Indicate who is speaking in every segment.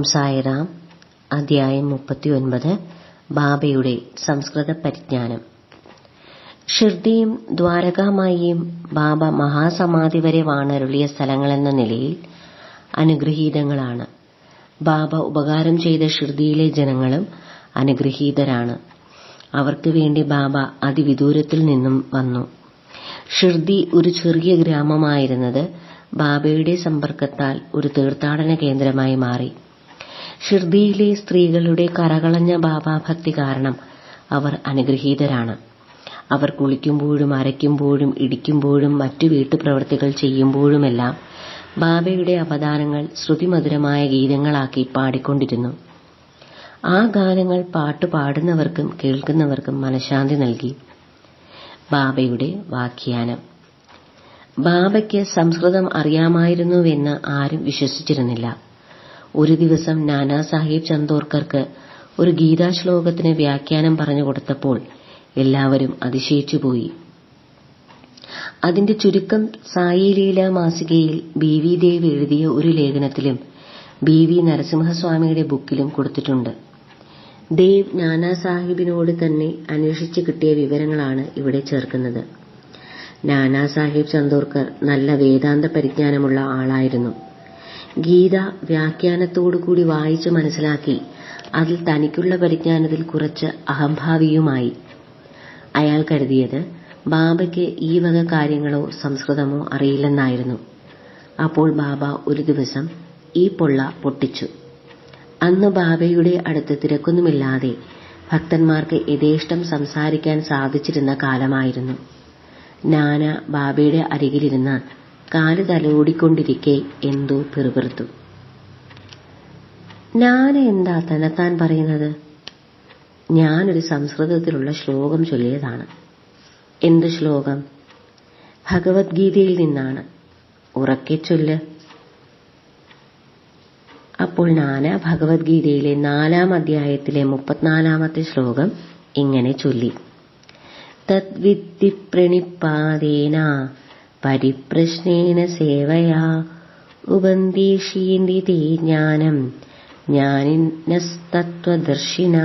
Speaker 1: ഓം സായിറാം അധ്യായം മുപ്പത്തിയൊൻപത് ബാബയുടെ സംസ്കൃത പരിജ്ഞാനം. ഷിർദിയും ദ്വാരകാമായിയും ബാബ മഹാസമാധി വരെ വാണരുളിയ സ്ഥലങ്ങളെന്ന നിലയിൽ അനുഗ്രഹീതങ്ങളാണ്. ബാബ ഉപകാരം ചെയ്ത ഷിർദിയിലെ ജനങ്ങളും അനുഗ്രഹീതരാണ്. അവർക്ക് വേണ്ടി ബാബ അതിവിദൂരത്തിൽ നിന്നും വന്നു. ഷിർദി ഒരു ചെറിയ ഗ്രാമമായിരുന്നത് ബാബയുടെ സമ്പർക്കത്താൽ ഒരു തീർത്ഥാടന കേന്ദ്രമായി മാറി. ഷിർദിയിലെ സ്ത്രീകളുടെ കറകളഞ്ഞ ബാബാഭക്തി കാരണം അവർ അനുഗ്രഹീതരാണ്. അവർ കുളിക്കുമ്പോഴും അരയ്ക്കുമ്പോഴും ഇടിക്കുമ്പോഴും മറ്റു വീട്ടുപ്രവൃത്തികൾ ചെയ്യുമ്പോഴുമെല്ലാം ബാബയുടെ അവതാരങ്ങൾ ശ്രുതിമധുരമായ ഗീതങ്ങളാക്കി പാടിക്കൊണ്ടിരുന്നു. ആ ഗാനങ്ങൾ പാട്ട് പാടുന്നവർക്കും കേൾക്കുന്നവർക്കും മനഃശാന്തി നൽകി. ബാബയുടെ വാഖ്യാനം. ബാബയ്ക്ക് സംസ്കൃതം അറിയാമായിരുന്നുവെന്ന് ആരും വിശ്വസിച്ചിരുന്നില്ല. ഒരു ദിവസം നാനാ സാഹിബ് ചന്ദോർക്കർക്ക് ഒരു ഗീതാശ്ലോകത്തിന് വ്യാഖ്യാനം പറഞ്ഞു കൊടുത്തപ്പോൾ എല്ലാവരും അതിശയിച്ചുപോയി. അതിന്റെ ചുരുക്കം സായി ലീല മാസികയിൽ ബി വി ദേവ് എഴുതിയ ഒരു ലേഖനത്തിലും ബി വി നരസിംഹസ്വാമിയുടെ ബുക്കിലും കൊടുത്തിട്ടുണ്ട്. ദേവ് നാനാ സാഹിബിനോട് തന്നെ അന്വേഷിച്ച് കിട്ടിയ വിവരങ്ങളാണ് ഇവിടെ ചേർക്കുന്നത്. നാനാ സാഹിബ് ചന്ദോർക്കർ നല്ല വേദാന്ത പരിജ്ഞാനമുള്ള ആളായിരുന്നു. ഗീത വ്യാഖ്യാനത്തോടുകൂടി വായിച്ച് മനസ്സിലാക്കി. അതിൽ തനിക്കുള്ള പരിജ്ഞാനത്തിൽ കുറച്ച് അഹംഭാവിയുമായി. അയാൾ കരുതിയത് ബാബയ്ക്ക് ഈ വക കാര്യങ്ങളോ സംസ്കൃതമോ അറിയില്ലെന്നായിരുന്നു. അപ്പോൾ ബാബ ഒരു ദിവസം ഈ പൊള്ള പൊട്ടിച്ചു. അന്ന് ബാബയുടെ അടുത്ത് തിരക്കൊന്നുമില്ലാതെ ഭക്തന്മാർക്ക് യഥേഷ്ടം സംസാരിക്കാൻ സാധിച്ചിരുന്ന കാലമായിരുന്നു. നാന ബാബയുടെ അരികിലിരുന്ന് കാൽ തലോടിക്കൊണ്ടിരിക്കെ എന്തോ പിറുപിറുത്തു. ഞാൻ എന്താ തന്നെത്താൻ പറയുന്നത്? ഞാനൊരു സംസ്കൃതത്തിലുള്ള ശ്ലോകം ചൊല്ലിയതാണ്. എന്ത് ശ്ലോകം? ഭഗവത്ഗീതയിൽ നിന്നാണ്. ഉറക്കെ ചൊല്ല്. അപ്പോൾ നാന ഭഗവത്ഗീതയിലെ നാലാം അധ്യായത്തിലെ മുപ്പത്തിനാലാമത്തെ ശ്ലോകം ഇങ്ങനെ ചൊല്ലി. തദ്വിദ്ധി പ്രണിപ്പാതേന പരിപ്രശ്നേന സേവയാ ഉപന്തീഷീന്തി തേ ജ്ഞാനം ജ്ഞാനിനസ്തത്വദർശിന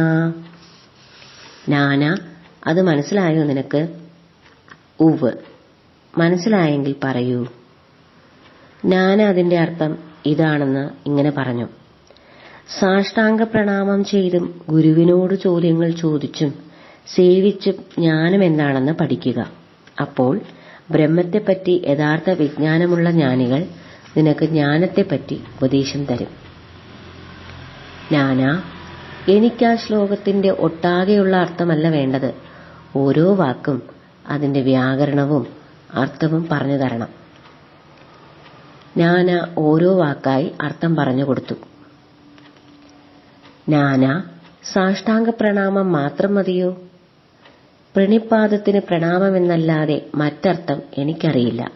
Speaker 1: നാന അത് മനസ്സിലായോ നിനക്ക്? ഉവ് മനസ്സിലായെങ്കിൽ പറയൂ. നാന അതിന്റെ അർത്ഥം ഇതാണെന്ന് ഇങ്ങനെ പറഞ്ഞു. സാഷ്ടാംഗ പ്രണാമം ചെയ്തും ഗുരുവിനോട് ചോദ്യങ്ങൾ ചോദിച്ചും സേവിച്ചും ജ്ഞാനം എന്താണെന്ന് പഠിക്കുക. അപ്പോൾ ബ്രഹ്മത്തെപ്പറ്റി യഥാർത്ഥ വിജ്ഞാനമുള്ള ജ്ഞാനികൾ നിനക്ക് ജ്ഞാനത്തെപ്പറ്റി ഉപദേശം തരും. നാനാ എനിക്ക് ശ്ലോകത്തിന്റെ ഒട്ടാകെയുള്ള അർത്ഥമല്ല വേണ്ടത്. ഓരോ വാക്കും അതിന്റെ വ്യാകരണവും അർത്ഥവും പറഞ്ഞു തരണം. നാന ഓരോ വാക്കായി അർത്ഥം പറഞ്ഞു കൊടുത്തു. നാന സാഷ്ടാംഗ പ്രണാമം മാത്രം മതിയോ? പ്രണിപ്പാദത്തിന് പ്രണാമമെന്നല്ലാതെ മറ്റർത്ഥം എനിക്കറിയില്ല.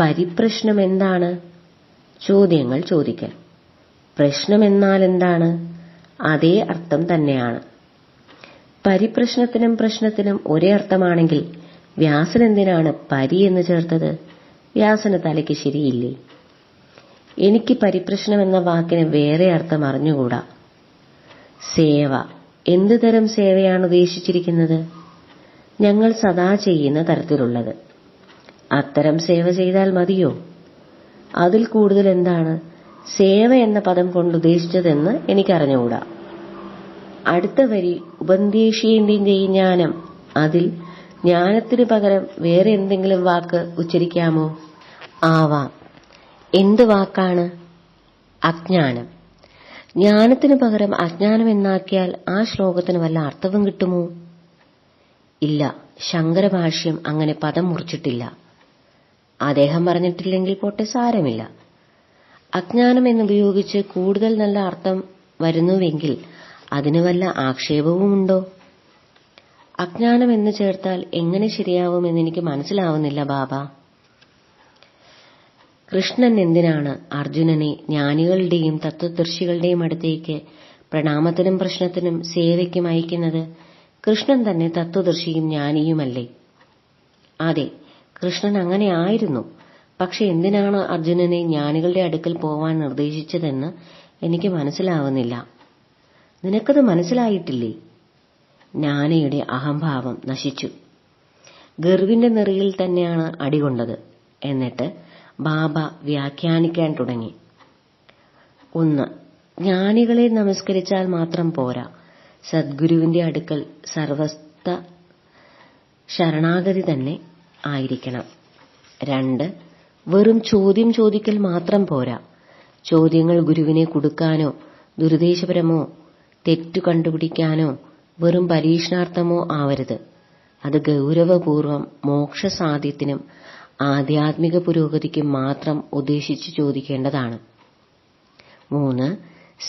Speaker 1: പരിപ്രശ്നം എന്താണ്? ചോദ്യങ്ങൾ ചോദിക്കൽ. പ്രശ്നമെന്നാൽ എന്താണ് അതേ അർത്ഥം തന്നെയാണ്. പരിപ്രശ്നത്തിനും പ്രശ്നത്തിനും ഒരേ അർത്ഥമാണെങ്കിൽ വ്യാസൻ എന്തിനാണ് പരി എന്ന് ചേർത്തത്? വ്യാസന് തലയ്ക്ക് ശരിയില്ലേ? എനിക്ക് പരിപ്രശ്നം എന്ന വാക്കിന് വേറെ അർത്ഥം അറിഞ്ഞുകൂടാ. സേവ. എന്തു തരം സേവയാണ് ഉദ്ദേശിച്ചിരിക്കുന്നത്? ഞങ്ങൾ സദാ ചെയ്യുന്ന തരത്തിലുള്ളത്. അത്തരം സേവ ചെയ്താൽ മതിയോ? അതിൽ കൂടുതൽ എന്താണ്? സേവ എന്ന പദം കൊണ്ട് ഉദ്ദേശിച്ചതെന്ന് എനിക്കറിഞ്ഞുകൂടാ. അടുത്ത വരി ഉപദേശീയന്റെ ജ്ഞാനം. അതിൽ ജ്ഞാനത്തിനു പകരം വേറെ എന്തെങ്കിലും വാക്ക് ഉച്ചരിക്കാമോ? ആവാം. എന്ത് വാക്കാണ്? അജ്ഞാനം. ജ്ഞാനത്തിനു പകരം അജ്ഞാനം എന്നാക്കിയാൽ ആ ശ്ലോകത്തിന് വല്ല അർത്ഥവും കിട്ടുമോ? ഇല്ല. ശങ്കരഭാഷ്യം അങ്ങനെ പദം മുറിച്ചിട്ടില്ല. അദ്ദേഹം പറഞ്ഞിട്ടില്ലെങ്കിൽ പോട്ടെ സാരമില്ല. അജ്ഞാനം എന്നുപയോഗിച്ച് കൂടുതൽ നല്ല അർത്ഥം വരുന്നുവെങ്കിൽ അതിന് വല്ല ആക്ഷേപവുമുണ്ടോ? അജ്ഞാനം എന്ന് ചേർത്താൽ എങ്ങനെ ശരിയാവുമെന്ന് എനിക്ക് മനസ്സിലാവുന്നില്ല ബാബ. കൃഷ്ണൻ എന്തിനാണ് അർജുനനെ ജ്ഞാനികളുടെയും തത്വദർശികളുടെയും അടുത്തേക്ക് പ്രണാമത്തിനും പ്രശ്നത്തിനും സേവയ്ക്കും അയക്കുന്നത്? കൃഷ്ണൻ തന്നെ തത്വദർശിയും ജ്ഞാനിയുമല്ലേ? അതെ കൃഷ്ണൻ അങ്ങനെ ആയിരുന്നു. പക്ഷെ എന്തിനാണ് അർജുനനെ ജ്ഞാനികളുടെ അടുക്കൽ പോവാൻ നിർദ്ദേശിച്ചതെന്ന് എനിക്ക് മനസ്സിലാവുന്നില്ല. നിനക്കത് മനസ്സിലായിട്ടില്ലേ? ജ്ഞാനയുടെ അഹംഭാവം നശിച്ചു. ഗർവിന്റെ നെറിയിൽ തന്നെയാണ് അടികൊണ്ടത്. എന്നിട്ട് ബാബ വ്യാഖ്യാനിക്കാൻ തുടങ്ങി. ഒന്ന് ജ്ഞാനികളെ നമസ്കരിച്ചാൽ മാത്രം പോരാ. സദ്ഗുരുവിന്റെ അടുക്കൽ സർവസ്ഥ ശരണാഗതി തന്നെ ആയിരിക്കണം. രണ്ട് വെറും ചോദ്യം ചോദിക്കൽ മാത്രം പോരാ. ചോദ്യങ്ങൾ ഗുരുവിനെ കൊടുക്കാനോ ദുരുദ്ദേശപരമോ തെറ്റു കണ്ടുപിടിക്കാനോ വെറും പരീക്ഷണാർത്ഥമോ ആവരുത്. അത് ഗൗരവപൂർവം മോക്ഷസാധ്യത്തിനും ആധ്യാത്മിക പുരോഗതിക്ക് മാത്രം ഉദ്ദേശിച്ചു ചോദിക്കേണ്ടതാണ്. മൂന്ന്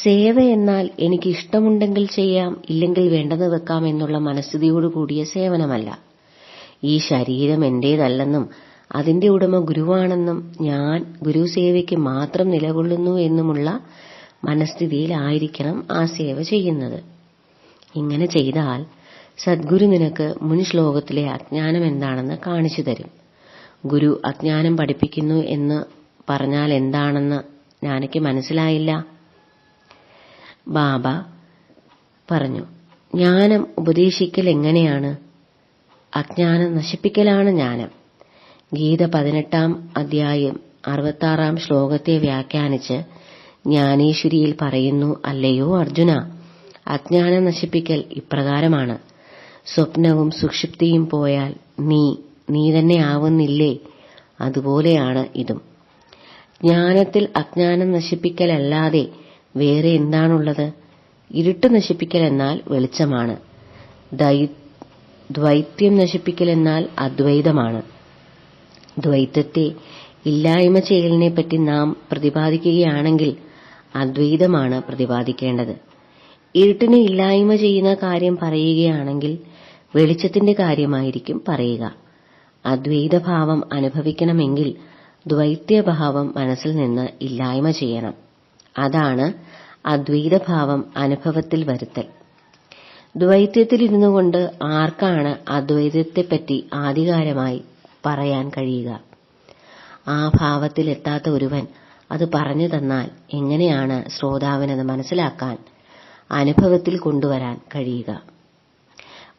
Speaker 1: സേവ എന്നാൽ എനിക്ക് ഇഷ്ടമുണ്ടെങ്കിൽ ചെയ്യാം ഇല്ലെങ്കിൽ വേണ്ടെന്ന് വെക്കാം എന്നുള്ള മനസ്ഥിതിയോടുകൂടിയ സേവനമല്ല. ഈ ശരീരം എന്റേതല്ലെന്നും അതിന്റെ ഉടമ ഗുരുവാണെന്നും ഞാൻ ഗുരു സേവയ്ക്ക് മാത്രം നിലകൊള്ളുന്നു എന്നുമുള്ള മനസ്ഥിതിയിലായിരിക്കണം ആ സേവ ചെയ്യുന്നത്. ഇങ്ങനെ ചെയ്താൽ സദ്ഗുരു നിനക്ക് മുൻ ശ്ലോകത്തിലെ അജ്ഞാനം എന്താണെന്ന് കാണിച്ചു തരും. ഗുരു അജ്ഞാനം പഠിപ്പിക്കുന്നു എന്ന് പറഞ്ഞാൽ എന്താണെന്ന് ഞാനയ്ക്ക് മനസ്സിലായില്ല. ബാബ പറഞ്ഞു ജ്ഞാനം ഉപദേശിക്കൽ എങ്ങനെയാണ്? അജ്ഞാനം നശിപ്പിക്കലാണ് ജ്ഞാനം. ഗീത പതിനെട്ടാം അധ്യായം അറുപത്താറാം ശ്ലോകത്തെ വ്യാഖ്യാനിച്ച് ജ്ഞാനേശ്വരിയിൽ പറയുന്നു അല്ലയോ അർജുന അജ്ഞാനം നശിപ്പിക്കൽ ഇപ്രകാരമാണ്. സ്വപ്നവും സുക്ഷിപ്തിയും പോയാൽ നീ നീ തന്നെ ആവുന്നില്ലേ അതുപോലെയാണ് ഇതും. ജ്ഞാനത്തിൽ അജ്ഞാനം നശിപ്പിക്കലല്ലാതെ വേറെ എന്താണുള്ളത്? ഇരുട്ട് നശിപ്പിക്കൽ എന്നാൽ വെളിച്ചമാണ് ദ്വൈത്യം നശിപ്പിക്കൽ എന്നാൽ അദ്വൈതമാണ്. ദ്വൈതത്തെ ഇല്ലായ്മ ചെയ്യലിനെ പറ്റി നാം പ്രതിപാദിക്കുകയാണെങ്കിൽ അദ്വൈതമാണ് പ്രതിപാദിക്കേണ്ടത്. ഇരുട്ടിനെ ഇല്ലായ്മ ചെയ്യുന്ന കാര്യം പറയുകയാണെങ്കിൽ വെളിച്ചത്തിന്റെ കാര്യമായിരിക്കും പറയുക. അദ്വൈതഭാവം അനുഭവിക്കണമെങ്കിൽ ദ്വൈത്യഭാവം മനസ്സിൽ നിന്ന് ഇല്ലായ്മ ചെയ്യണം. അതാണ് അദ്വൈതഭാവം അനുഭവത്തിൽ വരുത്തൽ. ദ്വൈത്യത്തിലിരുന്നു കൊണ്ട് ആർക്കാണ് അദ്വൈതത്തെപ്പറ്റി ആധികാരമായി പറയാൻ കഴിയുക? ആ ഭാവത്തിൽ എത്താത്ത ഒരുവൻ അത് പറഞ്ഞു തന്നാൽ എങ്ങനെയാണ് ശ്രോതാവിനത് മനസ്സിലാക്കാൻ അനുഭവത്തിൽ കൊണ്ടുവരാൻ കഴിയുക?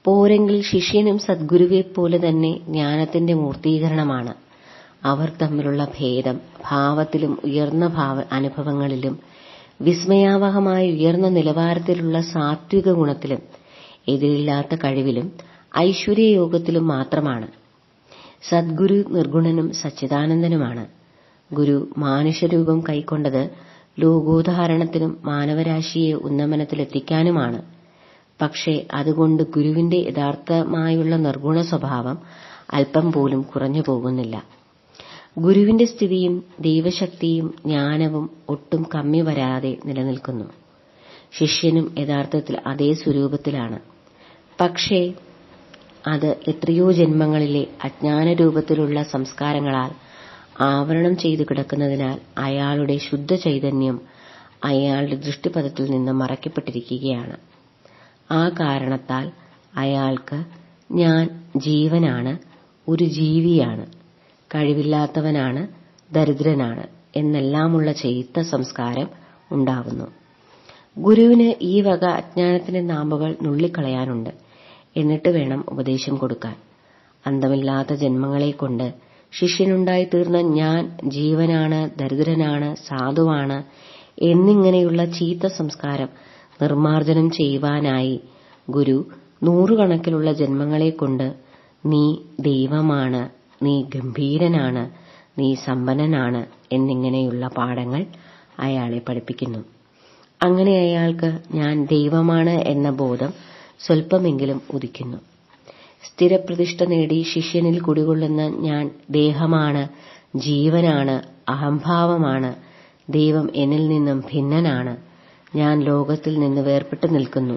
Speaker 1: പോരെങ്കിൽ ശിഷ്യനും സദ്ഗുരുവെപ്പോലെ തന്നെ ജ്ഞാനത്തിന്റെ മൂർത്തീകരണമാണ്. അവർ തമ്മിലുള്ള ഭേദം ഭാവത്തിലും ഉയർന്ന ഭാവ അനുഭവങ്ങളിലും വിസ്മയാവഹമായ ഉയർന്ന നിലവാരത്തിലുള്ള സാത്വിക ഗുണത്തിലും എതിരില്ലാത്ത കഴിവിലും ഐശ്വര്യയോഗത്തിലും മാത്രമാണ്. സദ്ഗുരു നിർഗുണനും സച്ചിദാനന്ദനുമാണ്. ഗുരു മാനുഷരൂപം കൈക്കൊണ്ടത് ലോകോദ്ധാരണത്തിനും മാനവരാശിയെ ഉന്നമനത്തിലെത്തിക്കാനുമാണ്. പക്ഷേ അതുകൊണ്ട് ഗുരുവിന്റെ യഥാർത്ഥമായുള്ള നിർഗുണ സ്വഭാവം അല്പം പോലും കുറഞ്ഞു പോകുന്നില്ല. ഗുരുവിന്റെ സ്ഥിതിയും ദൈവശക്തിയും ജ്ഞാനവും ഒട്ടും കമ്മി വരാതെ നിലനിൽക്കുന്നു. ശിഷ്യനും യഥാർത്ഥത്തിൽ അതേ സ്വരൂപത്തിലാണ്. പക്ഷേ അത് എത്രയോ ജന്മങ്ങളിലെ അജ്ഞാന രൂപത്തിലുള്ള സംസ്കാരങ്ങളാൽ ആവരണം ചെയ്തു കിടക്കുന്നതിനാൽ അയാളുടെ ശുദ്ധ ചൈതന്യം അയാളുടെ ദൃഷ്ടിപഥത്തിൽ നിന്ന് മറയ്ക്കപ്പെട്ടിരിക്കുകയാണ്. ആ കാരണത്താൽ അയാൾക്ക് ഞാൻ ജീവനാണ് ഒരു ജീവിയാണ് കഴിവില്ലാത്തവനാണ് ദരിദ്രനാണ് എന്നെല്ലാമുള്ള ചെയ്ത്ത സംസ്കാരം ഉണ്ടാകുന്നു ഗുരുവിന് ഈ വക അജ്ഞാനത്തിന്റെ നാമ്പുകൾ നുള്ളിക്കളയാനുണ്ട്. എന്നിട്ട് വേണം ഉപദേശം കൊടുക്കാൻ. അന്തമില്ലാത്ത ജന്മങ്ങളെക്കൊണ്ട് ശിഷ്യനുണ്ടായി തീർന്ന ഞാൻ ജീവനാണ് ദരിദ്രനാണ് സാധുവാണ് എന്നിങ്ങനെയുള്ള ചീത്ത സംസ്കാരം നിർമാർജനം ചെയ്യുവാനായി ഗുരു നൂറുകണക്കിലുള്ള ജന്മങ്ങളെക്കൊണ്ട് നീ ദൈവമാണ് നീ ഗംഭീരനാണ് നീ സമ്പന്നനാണ് എന്നിങ്ങനെയുള്ള പാഠങ്ങൾ അയാളെ പഠിപ്പിക്കുന്നു. അങ്ങനെ അയാൾക്ക് ഞാൻ ദൈവമാണ് എന്ന ബോധം സ്വല്പമെങ്കിലും ഉദിക്കുന്നു. സ്ഥിരപ്രതിഷ്ഠ നേടി ശിഷ്യനിൽ കുടികൊള്ളുന്ന ഞാൻ ദേഹമാണ് ജീവനാണ് അഹംഭാവമാണ് ദൈവം എന്നിൽ നിന്നും ഭിന്നനാണ്. ഞാൻ ലോകത്തിൽ നിന്ന് വേർപെട്ടു നിൽക്കുന്നു.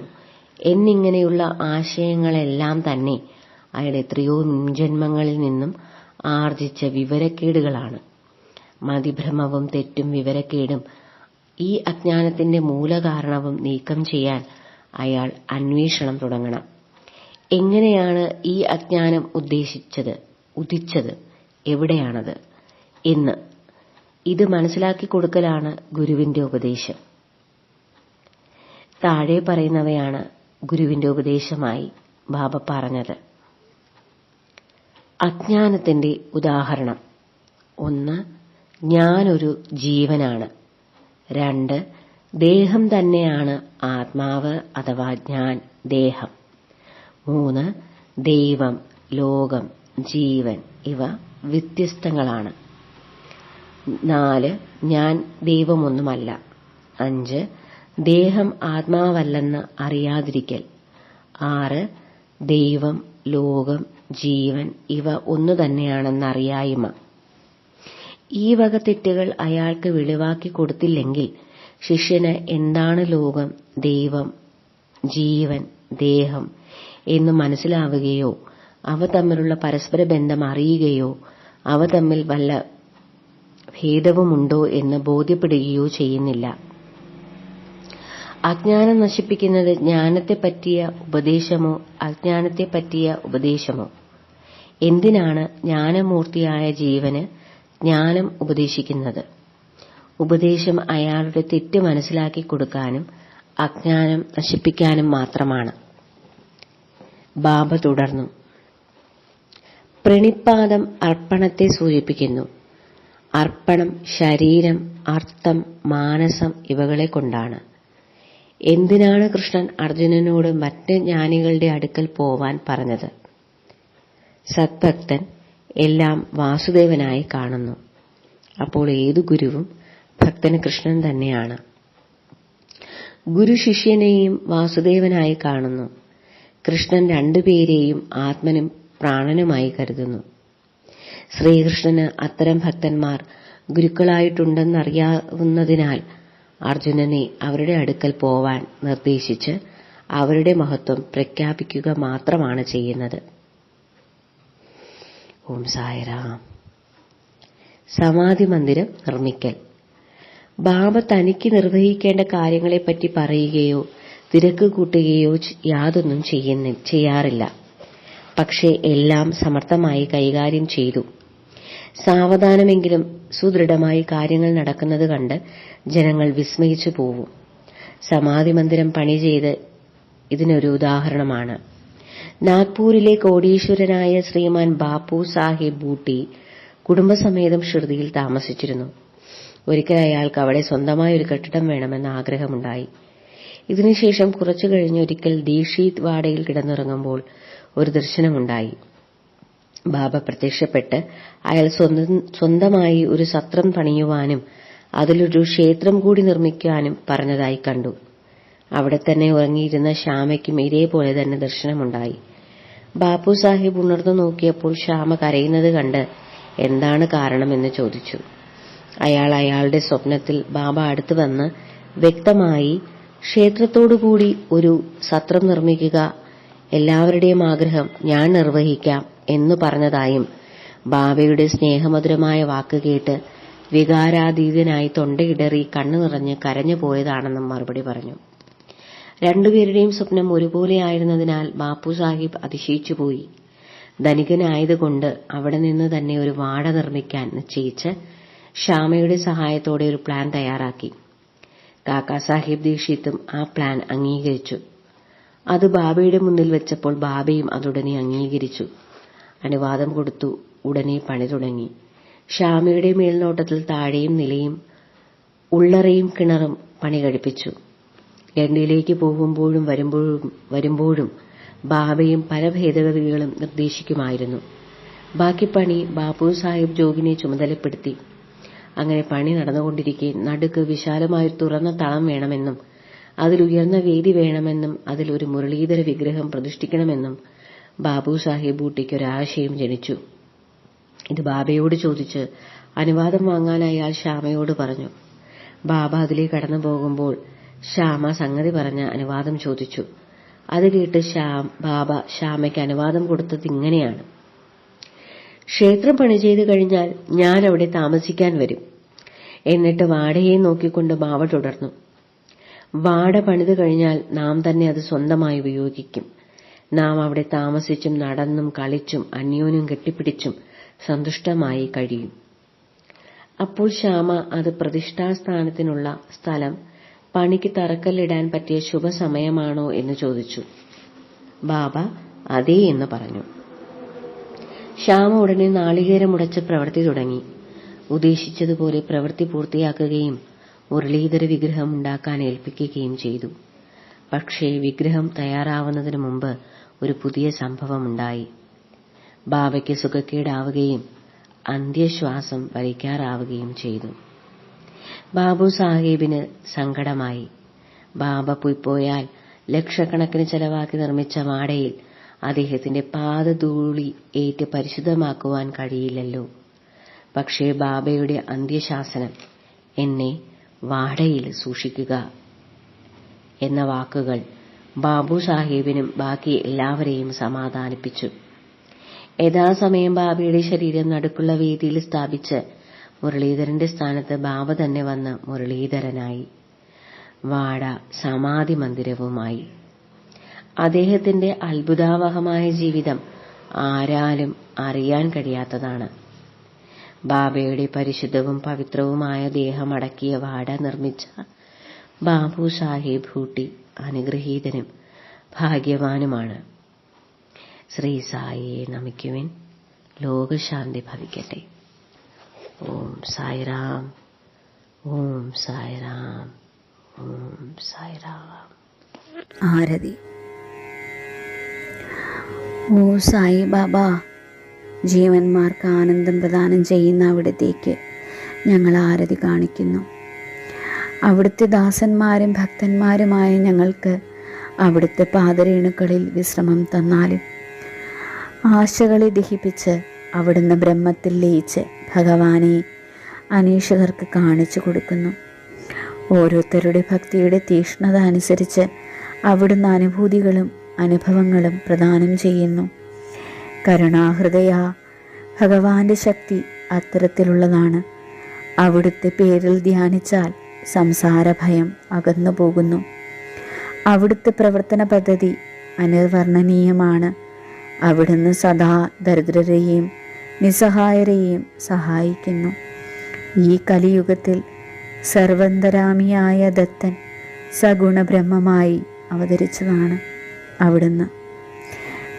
Speaker 1: എന്നിങ്ങനെയുള്ള ആശയങ്ങളെല്ലാം തന്നെ അയാൾ എത്രയോ മുൻജന്മങ്ങളിൽ നിന്നും ആർജിച്ച വിവരക്കേടുകളാണ്. മതിഭ്രമവും തെറ്റും വിവരക്കേടും ഈ അജ്ഞാനത്തിന്റെ മൂലകാരണവും നീക്കം ചെയ്യാൻ അയാൾ അന്വേഷണം തുടങ്ങണം. എങ്ങനെയാണ് ഈ അജ്ഞാനം ഉദ്ദേശിച്ചത് ഉദിച്ചത് എവിടെയാണത് എന്ന്. ഇത് മനസ്സിലാക്കി കൊടുക്കലാണ് ഗുരുവിന്റെ ഉപദേശം. താഴെ പറയുന്നവയാണ് ഗുരുവിന്റെ ഉപദേശമായി ബാബ പറഞ്ഞത്. അജ്ഞാനത്തിന്റെ ഉദാഹരണം. ഒന്ന് ഞാനൊരു ജീവനാണ്. രണ്ട് ദേഹം തന്നെയാണ് ആത്മാവ് അഥവാ ഞാൻ ദേഹം. മൂന്ന് ദൈവം ലോകം ജീവൻ ഇവ വ്യത്യസ്തങ്ങളാണ്. നാല് ഞാൻ ദൈവമൊന്നുമല്ല. അഞ്ച് ദേഹം ആത്മാവല്ലെന്ന് അറിയാതിരിക്കൽ. ആറ് ദൈവം ലോകം ജീവൻ ഇവ ഒന്നു തന്നെയാണെന്നറിയായ്മ ഈ വക തെറ്റുകൾ അയാൾക്ക് വെളിവാക്കി കൊടുത്തില്ലെങ്കിൽ ശിഷ്യന് എന്താണ് ലോകം ദൈവം ജീവൻ ദേഹം എന്ന് മനസ്സിലാവുകയോ അവ തമ്മിലുള്ള പരസ്പര ബന്ധം അറിയുകയോ അവ തമ്മിൽ വല്ല ഭേദവുമുണ്ടോ എന്ന് ബോധ്യപ്പെടുകയോ ചെയ്യുന്നില്ല. അജ്ഞാനം നശിപ്പിക്കുന്നത് ജ്ഞാനത്തെ പറ്റിയ ഉപദേശമോ അജ്ഞാനത്തെ പറ്റിയ ഉപദേശമോ? എന്തിനാണ് ജ്ഞാനമൂർത്തിയായ ജീവന് ജ്ഞാനം ഉപദേശിക്കുന്നത്? ഉപദേശം അയാളുടെ തെറ്റ് മനസ്സിലാക്കി കൊടുക്കാനും അജ്ഞാനം നശിപ്പിക്കാനും മാത്രമാണ്. ബാബ തുടർന്നു. പ്രണിപ്പാദം അർപ്പണത്തെ സൂചിപ്പിക്കുന്നു. അർപ്പണം ശരീരം അർത്ഥം മാനസം ഇവകളെ കൊണ്ടാണ്. എന്തിനാണ് കൃഷ്ണൻ അർജുനനോട് മറ്റ് ജ്ഞാനികളുടെ അടുക്കൽ പോവാൻ പറഞ്ഞത്? സത്ഭക്തൻ എല്ലാം വാസുദേവനായി കാണുന്നു. അപ്പോൾ ഏതു ഗുരുവും ഭക്തന് കൃഷ്ണൻ തന്നെയാണ്. ഗുരു ശിഷ്യനെയും വാസുദേവനായി കാണുന്നു. കൃഷ്ണൻ രണ്ടുപേരെയും ആത്മനും പ്രാണനുമായി കരുതുന്നു. ശ്രീകൃഷ്ണന് അത്തരം ഭക്തന്മാർ ഗുരുക്കളായിട്ടുണ്ടെന്നറിയാവുന്നതിനാൽ അർജുനനെ അവരുടെ അടുക്കൽ പോവാൻ നിർദ്ദേശിച്ച് അവരുടെ മഹത്വം പ്രഖ്യാപിക്കുക മാത്രമാണ് ചെയ്യുന്നത്. ഓം സമാധി മന്ദിരം നിർമ്മിക്കൽ. ബാബ തനിക്ക് നിർവഹിക്കേണ്ട കാര്യങ്ങളെപ്പറ്റി പറയുകയോ തിരക്ക് കൂട്ടുകയോ യാതൊന്നും ചെയ്യുന്ന ചെയ്യാറില്ല. പക്ഷേ എല്ലാം സമർത്ഥമായി കൈകാര്യം ചെയ്തു. സാവധാനമെങ്കിലും സുദൃഢമായി കാര്യങ്ങൾ നടക്കുന്നത് കണ്ട് ജനങ്ങൾ വിസ്മയിച്ചു പോവും. സമാധി മന്ദിരം പണി ചെയ്ത് ഇതിനൊരു ഉദാഹരണമാണ്. നാഗ്പൂരിലെ കോടീശ്വരനായ ശ്രീമാൻ ബാപ്പു സാഹിബ് ബൂട്ടി കുടുംബസമേതം ശ്രുതിയിൽ താമസിച്ചിരുന്നു. ഒരിക്കൽ അയാൾക്ക് അവിടെ സ്വന്തമായ ഒരു കെട്ടിടം വേണമെന്ന ആഗ്രഹമുണ്ടായി. ഇതിനുശേഷം കുറച്ചു കഴിഞ്ഞ് ഒരിക്കൽ ദീക്ഷിത് വാടയിൽ കിടന്നുറങ്ങുമ്പോൾ ഒരു ദർശനമുണ്ടായി. ബാബ പ്രത്യക്ഷപ്പെട്ട് അയാൾ സ്വന്തമായി ഒരു സത്രം പണിയുവാനും അതിലൊരു ക്ഷേത്രം കൂടി നിർമ്മിക്കാനും പറഞ്ഞതായി കണ്ടു. അവിടെ തന്നെ ഉറങ്ങിയിരുന്ന ശ്യാമയ്ക്കും ഇതേപോലെ തന്നെ ദർശനമുണ്ടായി. ബാപ്പു സാഹിബ് ഉണർന്നു നോക്കിയപ്പോൾ ശ്യാമ കരയുന്നത് കണ്ട് എന്താണ് കാരണമെന്ന് ചോദിച്ചു. അയാൾ അയാളുടെ സ്വപ്നത്തിൽ ബാബ അടുത്തു വന്ന് വ്യക്തമായി ക്ഷേത്രത്തോടുകൂടി ഒരു സത്രം നിർമ്മിക്കുക എല്ലാവരുടെയും ആഗ്രഹം ഞാൻ നിർവഹിക്കാം എന്നു പറഞ്ഞതായും ബാബയുടെ സ്നേഹമധുരമായ വാക്ക് കേട്ട് വികാരാതീതനായി തൊണ്ടയിടറി കണ്ണു നിറഞ്ഞ് കരഞ്ഞു പോയതാണെന്നും മറുപടി പറഞ്ഞു. രണ്ടുപേരുടെയും സ്വപ്നം ഒരുപോലെയായിരുന്നതിനാൽ ബാപ്പു സാഹിബ് അതിശയിച്ചുപോയി ധനികനായതുകൊണ്ട് അവിടെ നിന്ന് തന്നെ ഒരു വാട നിർമ്മിക്കാൻ നിശ്ചയിച്ച് ശ്യാമയുടെ സഹായത്തോടെ ഒരു പ്ലാൻ തയ്യാറാക്കി. കാക്കാ സാഹിബ് ദീക്ഷിത്തും ആ പ്ലാൻ അംഗീകരിച്ചു. അത് ബാബയുടെ മുന്നിൽ വെച്ചപ്പോൾ ബാബയും അതുടനെ അംഗീകരിച്ചു. അനുവാദം കൊടുത്തു. ഉടനെ പണി തുടങ്ങി. ഷാമിയുടെ മേൽനോട്ടത്തിൽ താഴെയും നിലയും ഉള്ളറയും കിണറും പണി കഴിപ്പിച്ചു. ലണ്ടനിലേക്ക് പോകുമ്പോഴും വരുമ്പോഴും വരുമ്പോഴും ബാബയും പല ഭേദഗതികളും നിർദ്ദേശിക്കുമായിരുന്നു. ബാക്കി പണി ബാപ്പു സാഹിബ് ജോഗിനെ ചുമതലപ്പെടുത്തി. അങ്ങനെ പണി നടന്നുകൊണ്ടിരിക്കെ നടുക്ക് വിശാലമായ തുറന്ന തളം വേണമെന്നും അതിലുയർന്ന വേദി വേണമെന്നും അതിൽ ഒരു മുരളീധര വിഗ്രഹം പ്രതിഷ്ഠിക്കണമെന്നും ബാബു സാഹിബ് ബൂട്ടിക്ക് ഒരാശയം ജനിച്ചു. ഇത് ബാബയോട് ചോദിച്ച് അനുവാദം വാങ്ങാനായി അയാൾ ശ്യാമയോട് പറഞ്ഞു. ബാബ അതിലേ കടന്നു പോകുമ്പോൾ ശ്യാമ സംഗതി പറഞ്ഞ അനുവാദം ചോദിച്ചു. അത് കേട്ട് ബാബ ശ്യാമയ്ക്ക് അനുവാദം കൊടുത്തത് ഇങ്ങനെയാണ്. ക്ഷേത്രം പണി ചെയ്തു കഴിഞ്ഞാൽ ഞാൻ അവിടെ താമസിക്കാൻ വരും. എന്നിട്ട് വാടയെ നോക്കിക്കൊണ്ട് ബാബ തുടർന്നു. വാട പണിത് കഴിഞ്ഞാൽ നാം തന്നെ അത് സ്വന്തമായി ഉപയോഗിക്കും. നാം അവിടെ താമസിച്ചും നടന്നും കളിച്ചും അന്യോന്യം കെട്ടിപ്പിടിച്ചും സന്തുഷ്ടമായി കഴിയും. അപ്പോൾ ശ്യാമ അത് പ്രതിഷ്ഠാസ്ഥാനത്തിനുള്ള സ്ഥലം പണിക്ക് തറക്കല്ലിടാൻ പറ്റിയ ശുഭസമയമാണോ എന്ന് ചോദിച്ചു. ബാബ അതേ എന്ന് പറഞ്ഞു. ശ്യാമ ഉടനെ നാളികേരമുടച്ച് പ്രവൃത്തി തുടങ്ങി. ഉദ്ദേശിച്ചതുപോലെ പ്രവൃത്തി പൂർത്തിയാക്കുകയും മുരളീധര വിഗ്രഹം ഉണ്ടാക്കാൻ ഏൽപ്പിക്കുകയും ചെയ്തു. പക്ഷേ വിഗ്രഹം തയ്യാറാവുന്നതിനു മുമ്പ് ഒരു പുതിയ സംഭവമുണ്ടായി ബാബയ്ക്ക് സുഖക്കേടാവുകയും അന്ത്യശ്വാസം വലിക്കാറാവുകയും ചെയ്തു. ബാബു സാഹിബിന് സങ്കടമായി. ബാബ പോയിപ്പോയാൽ ലക്ഷക്കണക്കിന് ചെലവാക്കി നിർമ്മിച്ച മാടയിൽ അദ്ദേഹത്തിന്റെ പാദധൂളി ഏറ്റ് പരിശുദ്ധമാക്കുവാൻ കഴിയില്ലല്ലോ. പക്ഷേ ബാബയുടെ അന്ത്യശാസനം എന്നെ വാടയിൽ സൂക്ഷിക്കുക എന്ന വാക്കുകൾ ബാബു സാഹിബിനും ബാക്കി എല്ലാവരെയും സമാധാനിപ്പിച്ചു. യഥാസമയം ബാബയുടെ ശരീരം നടുക്കുള്ള വേദിയിൽ സ്ഥാപിച്ച് മുരളീധരന്റെ സ്ഥാനത്ത് ബാബ തന്നെ വന്ന് മുരളീധരനായി. വാട സമാധി മന്ദിരവുമായി. അദ്ദേഹത്തിന്റെ അത്ഭുതാവഹമായ ജീവിതം ആരാലും അറിയാൻ കഴിയാത്തതാണ്. ബാബയുടെ പരിശുദ്ധവും പവിത്രവുമായ ദേഹം അടക്കിയ വാട നിർമ്മിച്ച ബാബു സാഹിബ് ഹൂട്ടി അനുഗ്രഹീതനും ഭാഗ്യവാനുമാണ്. ശ്രീ സായിയെ നമിക്കുവിൻ. ലോകശാന്തി ഭവിക്കട്ടെ. ഓം സായിറാം. ഓം സായിറാം. ഓം സായിറാം.
Speaker 2: ആരതി. ഓ സായി ബാബ. ജീവന്മാർക്ക് ആനന്ദം പ്രദാനം ചെയ്യുന്ന അവിടത്തേക്ക് ഞങ്ങൾ ആരതി കാണിക്കുന്നു. അവിടുത്തെ ദാസന്മാരും ഭക്തന്മാരുമായ ഞങ്ങൾക്ക് അവിടുത്തെ പാതരേണുക്കളിൽ വിശ്രമം തന്നാലും ആശകളെ ദഹിപ്പിച്ച് അവിടുന്ന് ബ്രഹ്മത്തിൽ ലയിച്ച് ഭഗവാനെ അനേഷകർക്ക് കാണിച്ചു കൊടുക്കുന്നു. ഓരോരുത്തരുടെ ഭക്തിയുടെ തീക്ഷ്ണത അനുസരിച്ച് അവിടുന്ന് അനുഭൂതികളും അനുഭവങ്ങളും പ്രദാനം ചെയ്യുന്നു. കരുണാഹൃദയ ഭഗവാന്റെ ശക്തി അത്തരത്തിലുള്ളതാണ്. അവിടുത്തെ പേരിൽ ധ്യാനിച്ചാൽ സംസാരഭയം അകന്നു പോകുന്നു. അവിടുത്തെ പ്രവർത്തന പദ്ധതി അനിർവർണനീയമാണ്. അവിടുന്ന് സദാ ദരിദ്രരെയും നിസ്സഹായരെയും സഹായിക്കുന്നു. ഈ കലിയുഗത്തിൽ സർവന്തരാമിയായ ദത്തൻ സഗുണബ്രഹ്മമായി അവതരിച്ചതാണ് അവിടുന്ന്.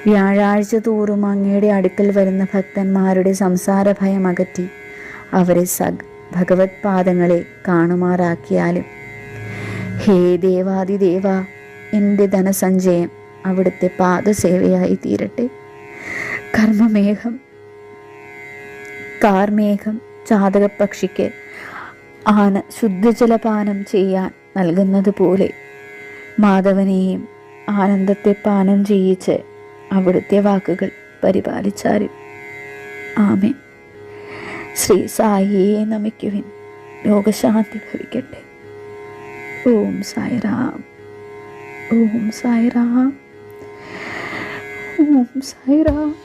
Speaker 2: വ്യാഴാഴ്ച തോറും അങ്ങയുടെ അടുക്കൽ വരുന്ന ഭക്തന്മാരുടെ സംസാര ഭയം അകറ്റി അവരെ സഗ് ഭഗവത് പാദങ്ങളെ കാണുമാറാക്കിയാലും. ഹേ ദേവാദിദേവ എന്റെ ധനസഞ്ചയം അവിടുത്തെ പാദസേവയായി തീരട്ടെ. കർമ്മമേഘം കാർമേഘം ചാതകപ്പക്ഷിക്ക് ആന ശുദ്ധജലപാനം ചെയ്യാൻ നൽകുന്നത് പോലെ മാധവനെയും ആനന്ദത്തെ പാനം ചെയ്യിച്ച് അവിടുത്തെ വാക്കുകൾ പരിപാലിച്ചാലും ആമേ ശ്രീ സായിയെ നമിക്കുവിൻ. ലോകശാന്തി ഭവിക്കട്ടെ. ഓം സായിറാം. ഓം സായിറാം. ഓം സായിറാം.